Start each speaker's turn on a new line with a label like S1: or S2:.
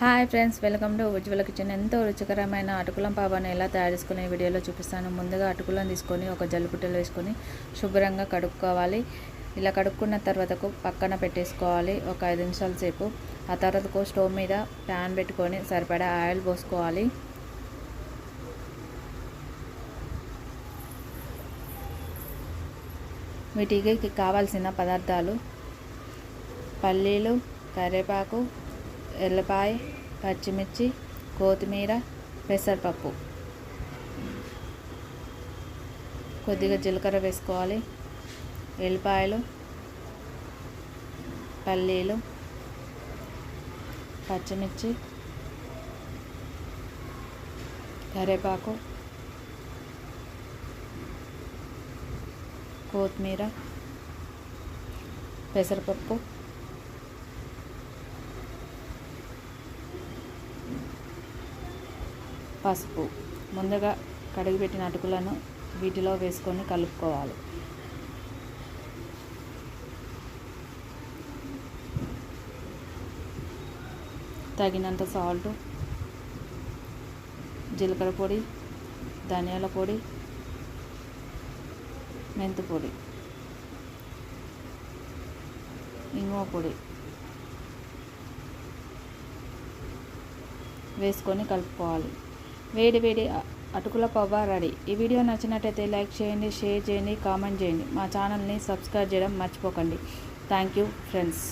S1: Hi friends welcome to Ujwala kitchen. ఎంతో రుచికరమైన అటుకులం పావాన్ని ఎలా తయారు చేసుకునే వీడియోలో చూపిస్తాను. ముందుగా అటుకులం తీసుకొని ఒక జల్లుపుట్టలో వేసుకొని శుభ్రంగా కడుక్కోవాలి. ఇలా కడుక్కున్న తర్వాతకు పక్కన పెట్టేసుకోవాలి. ఒక ఐదు నిమిషాల సేపు. ఆ తర్వాతకు స్టవ్ మీద ప్యాన్ పెట్టుకొని సరిపడా ఆయిల్ పోసుకోవాలి. వీటికి కావాల్సిన పదార్థాలు పల్లీలు కరివేపాకు ఎల్లపాయ పచ్చిమిర్చి కొత్తిమీర పెసరపప్పు. కొద్దిగా జీలకర్ర వేసుకోవాలి. ఎల్లిపాయలు పల్లీలు పచ్చిమిర్చి కరివేపాకు కొత్తిమీర పెసరపప్పు. పసుపు. ముందుగా కడిగిపెట్టిన అటుకులను వీటిలో వేసుకొని కలుపుకోవాలి. తగినంత సాల్ట్ జీలకర్ర పొడి ధనియాల పొడి మెంతు పొడి ఇంగువ పొడి వేసుకొని కలుపుకోవాలి. వేడి వేడి అటుకుల పవ్వ రెడీ. ఈ వీడియో నచ్చినట్టయితే లైక్ చేయండి షేర్ చేయండి కామెంట్ చేయండి. మా ఛానల్ని సబ్స్క్రైబ్ చేయడం మర్చిపోకండి. Thank you friends.